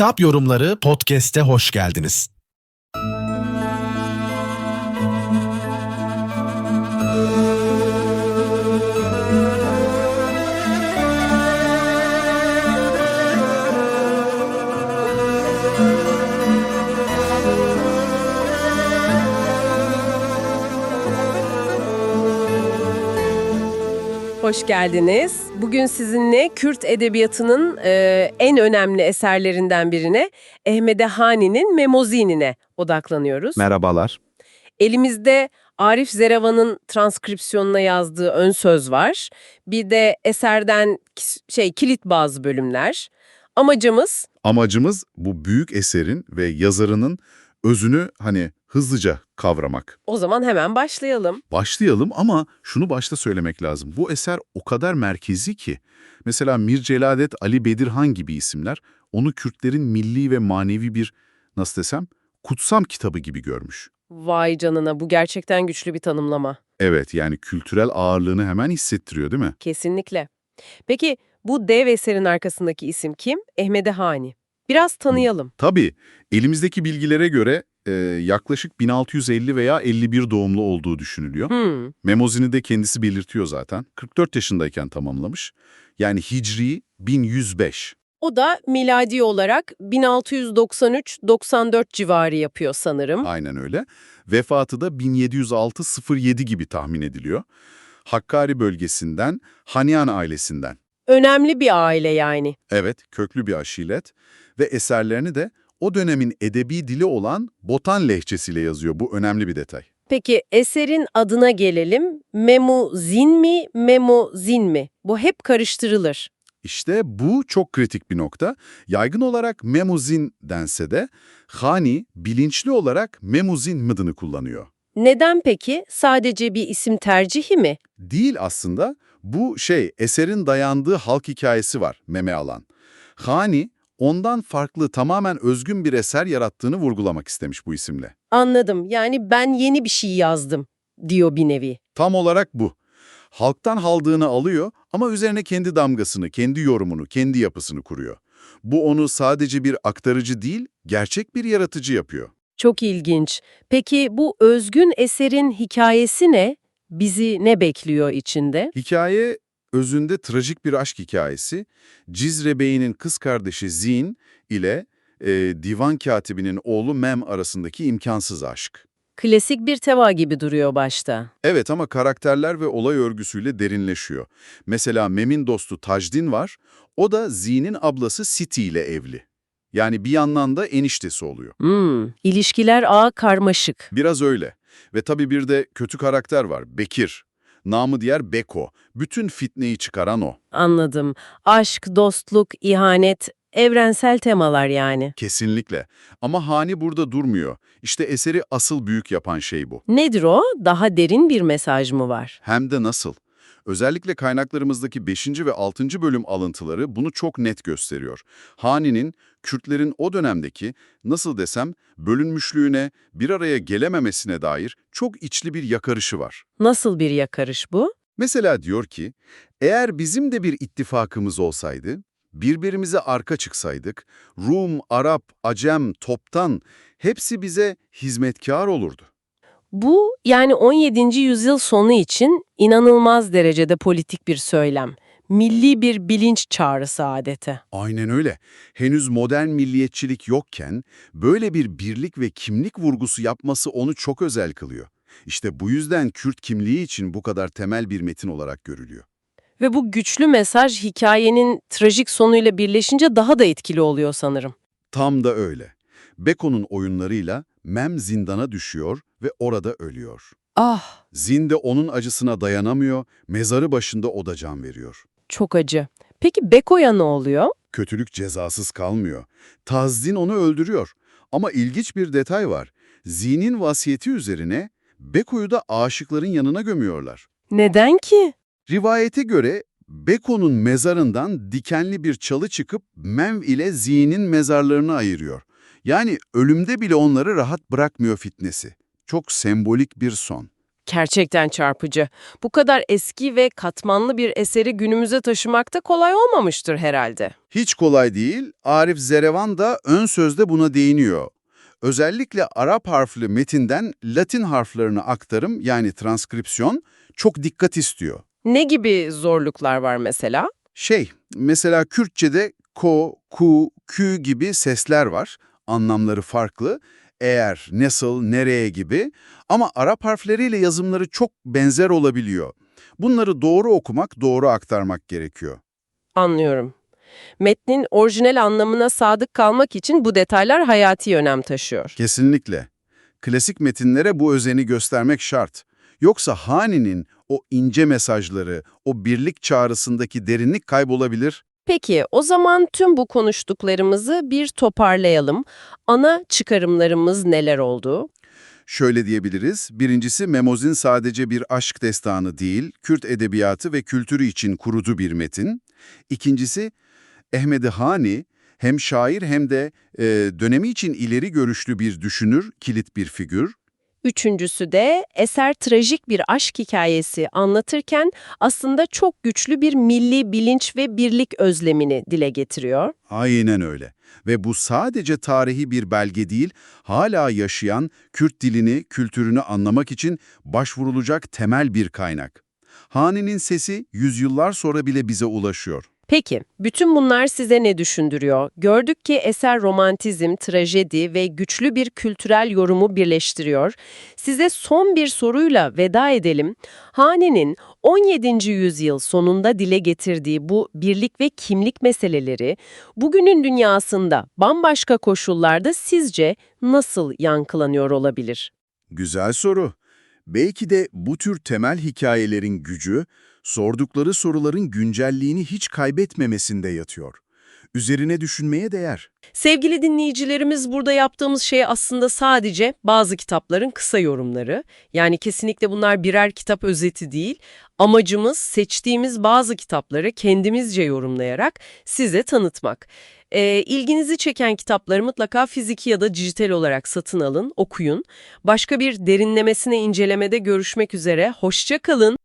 Kitap Yorumları Podcast'e hoş geldiniz. Hoş geldiniz. Bugün sizinle Kürt edebiyatının e, en önemli eserlerinden birine Ehmede Hani'nin Memozinine odaklanıyoruz. Merhabalar. Elimizde Arif Zeravan'ın transkripsiyonuna yazdığı ön söz var. Bir de eserden şey kilit bazı bölümler. Amacımız Amacımız bu büyük eserin ve yazarının özünü hani hızlıca kavramak. o zaman hemen başlayalım. Başlayalım ama şunu başta söylemek lazım. Bu eser o kadar merkezi ki. Mesela Mir Celadet, Ali Bedirhan gibi isimler onu Kürtlerin milli ve manevi bir, nasıl desem, kutsam kitabı gibi görmüş. Vay canına bu gerçekten güçlü bir tanımlama. Evet yani kültürel ağırlığını hemen hissettiriyor değil mi? Kesinlikle. Peki bu dev eserin arkasındaki isim kim? Ehmede Hani. Biraz tanıyalım. Tabii elimizdeki bilgilere göre e, yaklaşık 1650 veya 51 doğumlu olduğu düşünülüyor. Hmm. Memozini de kendisi belirtiyor zaten. 44 yaşındayken tamamlamış. Yani Hicri 1105. O da miladi olarak 1693-94 civarı yapıyor sanırım. Aynen öyle. Vefatı da 1706-07 gibi tahmin ediliyor. Hakkari bölgesinden, Hanyan ailesinden. Önemli bir aile yani. Evet, köklü bir aşiret ve eserlerini de o dönemin edebi dili olan Botan lehçesiyle yazıyor. Bu önemli bir detay. Peki eserin adına gelelim. Memuzin mi, memozin mi? Bu hep karıştırılır. İşte bu çok kritik bir nokta. Yaygın olarak memuzin dense de Hani bilinçli olarak memuzin mıdını kullanıyor. Neden peki? Sadece bir isim tercihi mi? Değil aslında. Bu şey eserin dayandığı halk hikayesi var meme alan. Hani ondan farklı tamamen özgün bir eser yarattığını vurgulamak istemiş bu isimle. Anladım. Yani ben yeni bir şey yazdım diyor bir nevi. Tam olarak bu. Halktan haldığını alıyor ama üzerine kendi damgasını, kendi yorumunu, kendi yapısını kuruyor. Bu onu sadece bir aktarıcı değil, gerçek bir yaratıcı yapıyor. Çok ilginç. Peki bu özgün eserin hikayesi ne? Bizi ne bekliyor içinde? Hikaye özünde trajik bir aşk hikayesi. Cizre Bey'in kız kardeşi Zin ile e, divan katibinin oğlu Mem arasındaki imkansız aşk. Klasik bir teva gibi duruyor başta. Evet ama karakterler ve olay örgüsüyle derinleşiyor. Mesela Mem'in dostu Tajdin var, o da Zin'in ablası Siti ile evli. Yani bir yandan da eniştesi oluyor. Hmm, ilişkiler ağı karmaşık. Biraz öyle. Ve tabii bir de kötü karakter var, Bekir. Namı diğer Beko. Bütün fitneyi çıkaran o. Anladım. Aşk, dostluk, ihanet, evrensel temalar yani. Kesinlikle. Ama Hani burada durmuyor. İşte eseri asıl büyük yapan şey bu. Nedir o? Daha derin bir mesaj mı var? Hem de nasıl? Özellikle kaynaklarımızdaki 5. ve 6. bölüm alıntıları bunu çok net gösteriyor. Hani'nin Kürtlerin o dönemdeki, nasıl desem, bölünmüşlüğüne, bir araya gelememesine dair çok içli bir yakarışı var. Nasıl bir yakarış bu? Mesela diyor ki, eğer bizim de bir ittifakımız olsaydı, birbirimize arka çıksaydık, Rum, Arap, Acem, Toptan hepsi bize hizmetkar olurdu. Bu yani 17. yüzyıl sonu için inanılmaz derecede politik bir söylem. Milli bir bilinç çağrısı adeta. Aynen öyle. Henüz modern milliyetçilik yokken böyle bir birlik ve kimlik vurgusu yapması onu çok özel kılıyor. İşte bu yüzden Kürt kimliği için bu kadar temel bir metin olarak görülüyor. Ve bu güçlü mesaj hikayenin trajik sonuyla birleşince daha da etkili oluyor sanırım. Tam da öyle. Beko'nun oyunlarıyla Mem zindana düşüyor ve orada ölüyor. Ah, Zinde onun acısına dayanamıyor, mezarı başında o da can veriyor. çok acı. Peki Beko'ya ne oluyor? Kötülük cezasız kalmıyor. Tazdin onu öldürüyor. Ama ilginç bir detay var. Zin'in vasiyeti üzerine Beko'yu da aşıkların yanına gömüyorlar. Neden ki? Rivayete göre Beko'nun mezarından dikenli bir çalı çıkıp Mev ile Zin'in mezarlarını ayırıyor. Yani ölümde bile onları rahat bırakmıyor fitnesi. Çok sembolik bir son. Gerçekten çarpıcı. Bu kadar eski ve katmanlı bir eseri günümüze taşımak da kolay olmamıştır herhalde. Hiç kolay değil. Arif Zerevan da ön sözde buna değiniyor. Özellikle Arap harfli metinden Latin harflerine aktarım yani transkripsiyon çok dikkat istiyor. Ne gibi zorluklar var mesela? Şey, mesela Kürtçe'de ko, ku, kü gibi sesler var. Anlamları farklı. Eğer, nasıl, nereye gibi. Ama Arap harfleriyle yazımları çok benzer olabiliyor. Bunları doğru okumak, doğru aktarmak gerekiyor. Anlıyorum. Metnin orijinal anlamına sadık kalmak için bu detaylar hayati önem taşıyor. Kesinlikle. Klasik metinlere bu özeni göstermek şart. Yoksa Hani'nin o ince mesajları, o birlik çağrısındaki derinlik kaybolabilir. Peki, o zaman tüm bu konuştuklarımızı bir toparlayalım. Ana çıkarımlarımız neler oldu? Şöyle diyebiliriz, birincisi Memozin sadece bir aşk destanı değil, Kürt edebiyatı ve kültürü için kurudu bir metin. İkincisi, Ehmedi Hani hem şair hem de e, dönemi için ileri görüşlü bir düşünür, kilit bir figür. Üçüncüsü de eser trajik bir aşk hikayesi anlatırken aslında çok güçlü bir milli bilinç ve birlik özlemini dile getiriyor. Aynen öyle. Ve bu sadece tarihi bir belge değil, hala yaşayan Kürt dilini, kültürünü anlamak için başvurulacak temel bir kaynak. Hani'nin sesi yüzyıllar sonra bile bize ulaşıyor. Peki, bütün bunlar size ne düşündürüyor? Gördük ki eser romantizm, trajedi ve güçlü bir kültürel yorumu birleştiriyor. Size son bir soruyla veda edelim. Hani'nin 17. yüzyıl sonunda dile getirdiği bu birlik ve kimlik meseleleri bugünün dünyasında bambaşka koşullarda sizce nasıl yankılanıyor olabilir? Güzel soru. Belki de bu tür temel hikayelerin gücü, sordukları soruların güncelliğini hiç kaybetmemesinde yatıyor. Üzerine düşünmeye değer. Sevgili dinleyicilerimiz burada yaptığımız şey aslında sadece bazı kitapların kısa yorumları. Yani kesinlikle bunlar birer kitap özeti değil. Amacımız seçtiğimiz bazı kitapları kendimizce yorumlayarak size tanıtmak. Ee, ilginizi çeken kitapları mutlaka fiziki ya da dijital olarak satın alın, okuyun. Başka bir derinlemesine incelemede görüşmek üzere. Hoşça kalın.